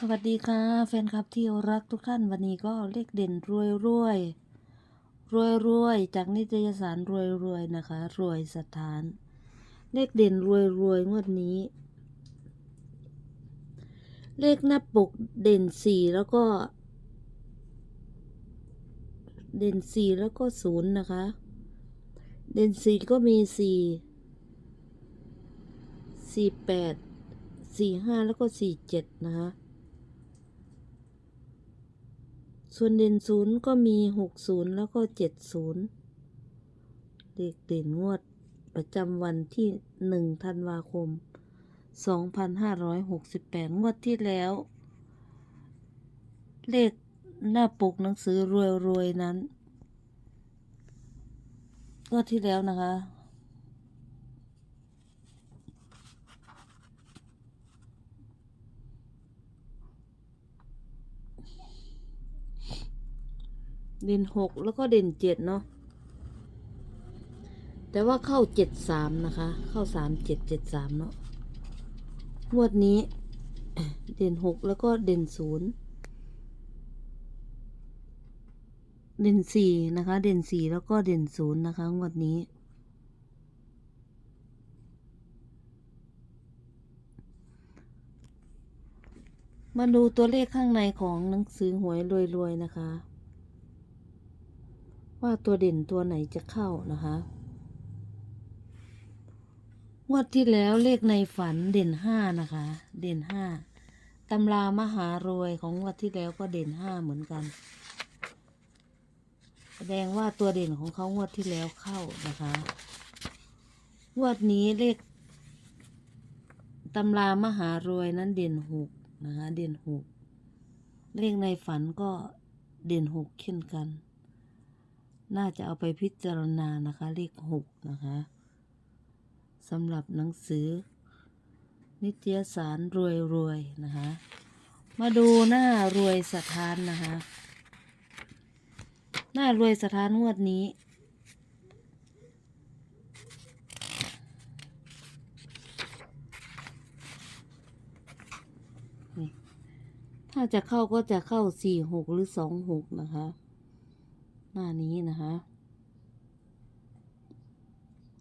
สวัสดีค่ะ แฟนคลับที่รักทุกท่านวันนี้ก็เลขเด่นรวยรวยรวยรวยจากนิตยสารรวยรวยนะคะ รวยสถาน เลขเด่นรวยรวยงวดนี้ เลขหน้าปกเด่นสี่แล้วก็ เด่นสี่แล้วก็ศูนย์นะคะ เด่นสี่ก็มีสี่สี่แปดสี่ห้าแล้วก็สี่เจ็ดนะคะ ส่วนเด่นศูนย์ก็มีหกศูนย์แล้วก็เจ็ดศูนย์เลขเด่นงวดประจำวันที่หนึ่งธันวาคมสองพันห้าร้อยหกสิบแปดงวดที่แล้ว เลขหน้าปกหนังสือรวยรวยๆนั้น งวดที่แล้วนะคะ เด่นหกแล้วก็เด่นเจ็ดเนาะแต่ว่าเข้าเจ็ดสามนะคะ เข้าสามเจ็ดเจ็ดสามเนาะงวดนี้ เด่นหกแล้วก็เด่นศูนย์เด่นสี่นะคะ เด่นสี่แล้วก็เด่นศูนย์นะคะงวดนี้ มาดูตัวเลขข้างในของหนังสือหวยรวยๆนะคะ ว่าตัวเด่นตัวไหนจะเข้านะคะงวดที่แล้วเลขในฝันเด่นห้านะคะ เด่นห้าตำรามหารวยของงวดที่แล้วก็เด่นห้าเหมือนกัน แสดงว่าตัวเด่นของเขางวดที่แล้วเข้านะคะงวดนี้เลขตำรามหารวยนั้นเด่นหกนะคะ เด่นหกเลขในฝันก็เด่นหกเช่นกัน น่าจะเอาไปพิจารณานะคะ เลขหกนะคะสำหรับหนังสือ นิตยสารรวยรวยๆนะคะ มาดูหน้ารวยสถานนะคะ หน้ารวยสถานงวดนี้นถ้าจะเข้าก็จะเข้าสี่หกหรือสองหกนะคะ หน้านี้นะคะ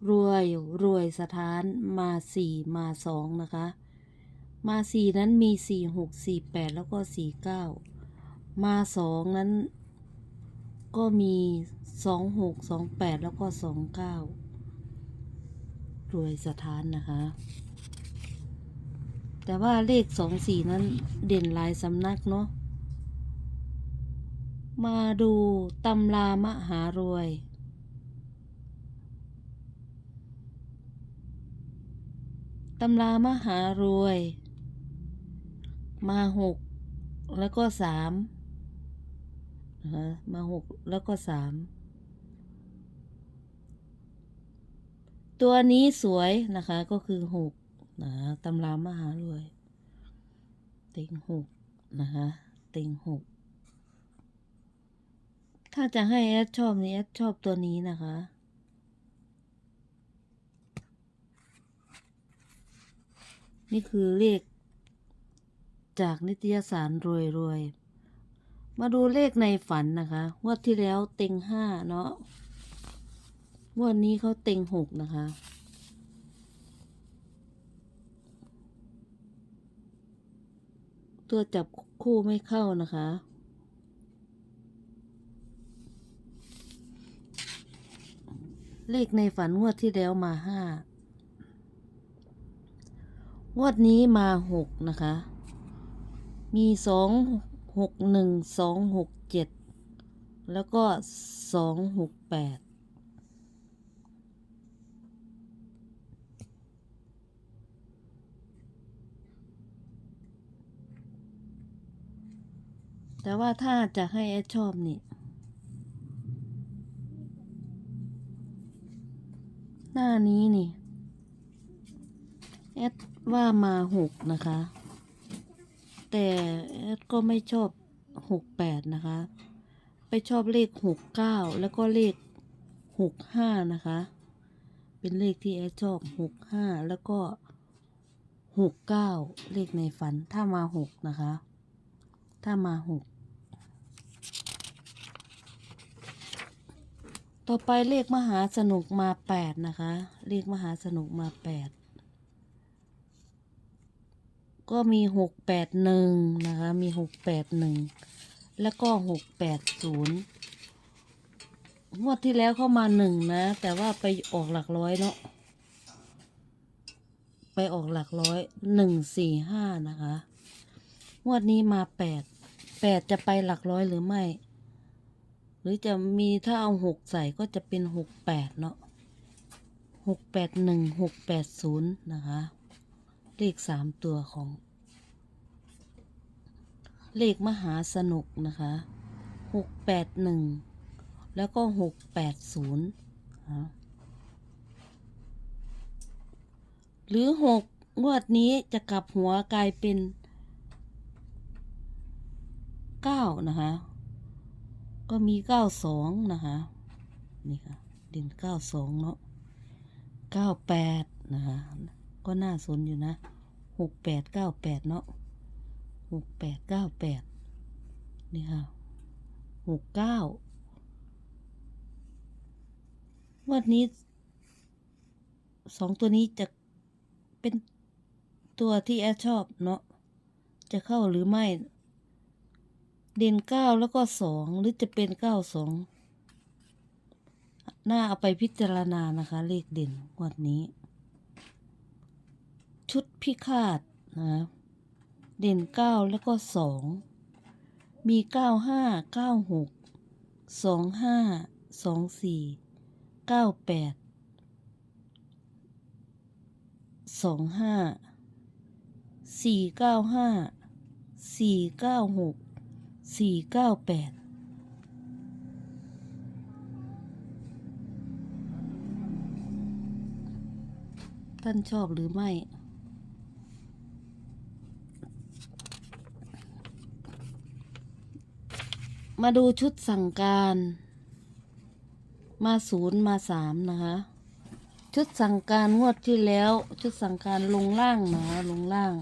รวยรวยสถานมาสี่มาสองนะคะ มาสี่นั้นมีสี่หกสี่แปดแล้วก็สี่เก้ามาสองนั้น ก็มีสองหกสองแปดแล้วก็สองเก้ารวยสถานนะคะแต่ว่าเลขสองสี่นั้นเด่นหลายสำนักเนาะ มาดูตำรามหารวย ตำรามหารวย มาหกแล้วก็สามนะคะมาหกแล้วก็สามตัวนี้สวยนะคะก็คือหกนะตำรามหารวย เต็งหกนะคะ เต็งหก ถ้าจะให้แอดชอบนี่แอดชอบตัวนี้นะคะ นี่คือเลข จากนิตยสารรวยรวยมาดูเลขในฝันนะคะงวดที่แล้วเต็งห้าเนาะงวดนี้เขาเต็งหกนะคะ ตัวจับคู่ไม่เข้านะคะ เลขในฝันงวดที่แล้วมาห้างวดนี้มาหกนะคะ มีสองหกหนึ่งสองหกเจ็ดแล้วก็สองหกแปดแต่ว่าถ้าจะให้แอดชอบนี่ หน้านี้นี่แอดว่ามาหกนะคะ แต่แอดก็ไม่ชอบหกแปดนะคะ ไปชอบเลขหกเก้าแล้วก็เลขหกห้านะคะ เป็นเลขที่แอดชอบหกห้าแล้วก็หกเก้าเลขในฝันถ้ามาหกนะคะ ถ้ามาหก ต่อไปเลขมหาสนุกมาแปดนะคะ เลขมหาสนุกมาแปดก็มีหกแปดหนึ่งนะคะ มีหกแปดหนึ่งแล้วก็หกแปดศูนย์งวดที่แล้วเข้ามาหนึ่งนะ แต่ว่าไปออกหลักร้อยเนาะไปออกหลักร้อยหนึ่งสี่ห้านะคะ งวดนี้มาแปดแปดจะไปหลักร้อยหรือไม่ หรือจะมีถ้าเอาหกใส่ก็จะเป็นหกแปดเนาะหกแปดหนึ่งหกแปดศูนย์นะคะ เลขสามตัวของ เลขมหาสนุกนะคะหกแปดหนึ่งแล้วก็หกแปดศูนย์หรือหกงวดนี้จะกลับหัวกลายเป็นเก้านะคะ ก็มีเก้าสองนะคะ นี่ค่ะ เด่นเก้าสองเนาะเก้าแปดนะคะ ก็น่าสนอยู่นะหกแปดเก้าแปดเนาะหกแปดเก้าแปดนี่ค่ะหกเก้าวันนี้สองตัวนี้จะเป็นตัวที่แอดชอบเนาะจะเข้าหรือไม่ เด่นเก้าแล้วก็สองหรือจะเป็นเก้าสองน่าเอาไปพิจารณานะคะ เลขเด่นงวันนี้ ชุดพิฆาตนะเด่นเก้าแล้วก็สองมีเก้าห้าเก้าหกสองห้าสองสี่เก้าแปดสองห้าสี่เก้าห้าสี่เก้าหก สี่เก้าแปดท่านชอบหรือไม่ มาดูชุดสั่งการ มาศูนย์มาสามนะคะ ชุดสั่งการงวดที่แล้ว ชุดสั่งการลงล่างนะคะลงล่าง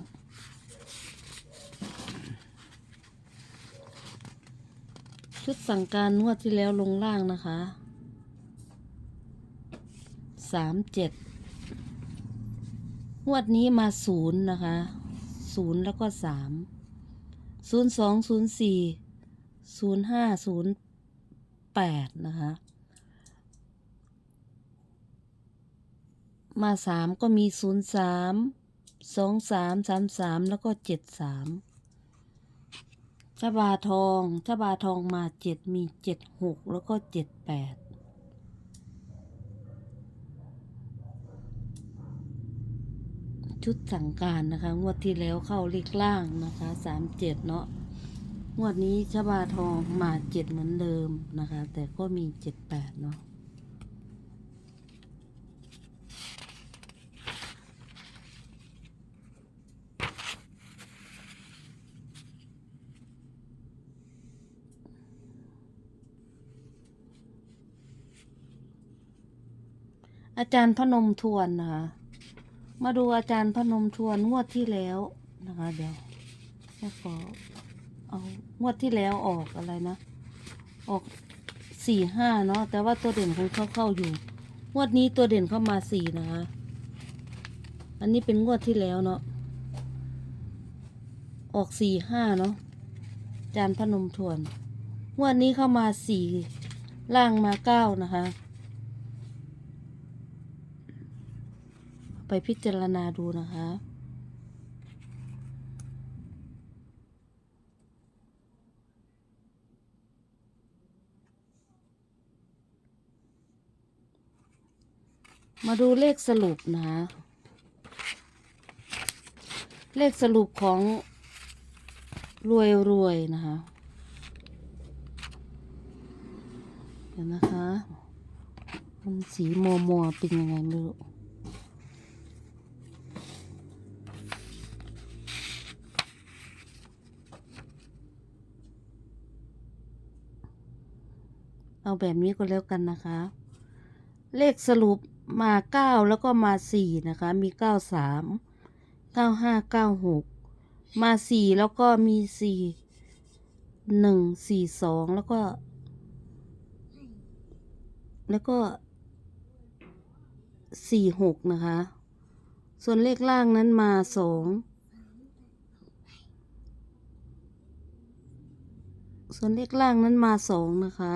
ชุดสั่งการงวดที่แล้วลงล่างนะคะสามเจ็ดงวดนี้มาศูนย์นะคะศูนย์แล้วก็สามศูนย์สองศูนย์สี่ศูนย์ห้าศูนย์แปดนะคะ มาสามก็มีศูนย์สามสองสามสามสามแล้วก็เจ็ดสาม ชบาทองชบาทองมาเจ็ดมีเจ็ดหกแล้วก็เจ็ดแปดชุดสั่งการนะคะ งวดที่แล้วเข้าเลขล่างนะคะสามเจ็ดเนาะงวดนี้ชบาทองมาเจ็ดเหมือนเดิมนะคะ แต่ก็มีเจ็ดแปดเนาะ จารย์พนมทวนนะคะ มาดูอาจารย์พนมทวนงวดที่แล้วนะคะ เดี๋ยวแค่ขอเอางวดที่แล้วออกอะไรนะ ออกสี่ห้าเนาะแต่ว่าตัวเด่นของเขาเข้าอยู่ งวดนี้ตัวเด่นเข้ามาสี่นะคะ อันนี้เป็นงวดที่แล้วเนาะออกสี่ห้าเนาะอาจารย์พนมทวน งวดนี้เข้ามาสี่ล่างมาเก้านะคะ ไปพิจารณาดูนะคะมาดูเลขสรุปนะ เลขสรุปของรวยรวยนะคะเดี๋ยวนะคะ มันสีมัวมัวเป็นยังไงไม่รู้ เอาแบบนี้ก็แล้วกันนะคะ เลขสรุปมาเก้าแล้วก็มาสี่นะคะ มีเก้าสามเก้าห้าเก้าหกมาสี่แล้วก็มีสี่หนึ่งสี่สองแล้วก็ แล้วก็สี่หกนะคะ ส่วนเลขล่างนั้นมาสองส่วนเลขล่างนั้นมาสองนะคะ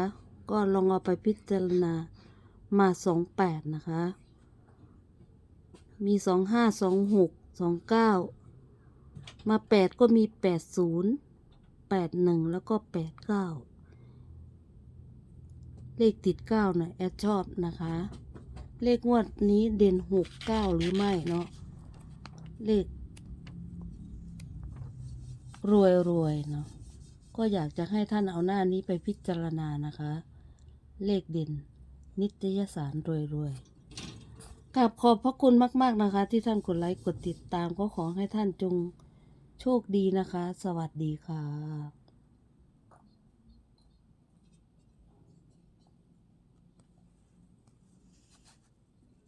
ก็ลองเอาไปพิจารณามาสองแปดนะคะ มีสองห้าสองหกสองเก้ามาแปดก็มีแปดศูนย์แปดหนึ่งแล้วก็แปดเก้าเลขติดเก้าน่ะแอดชอบนะคะ เลขงวดนี้เด่นหกเก้าหรือไม่เนาะเลขรวยรวยเนาะก็อยากจะให้ท่านเอาหน้านี้ไปพิจารณานะคะ เลขเด่น นิตยสารรวยรวยกราบขอบพระคุณมาก ๆนะคะ ที่ท่านกดไลค์กดติดตามก็ขอให้ท่านจงโชคดีนะคะ สวัสดีค่ะ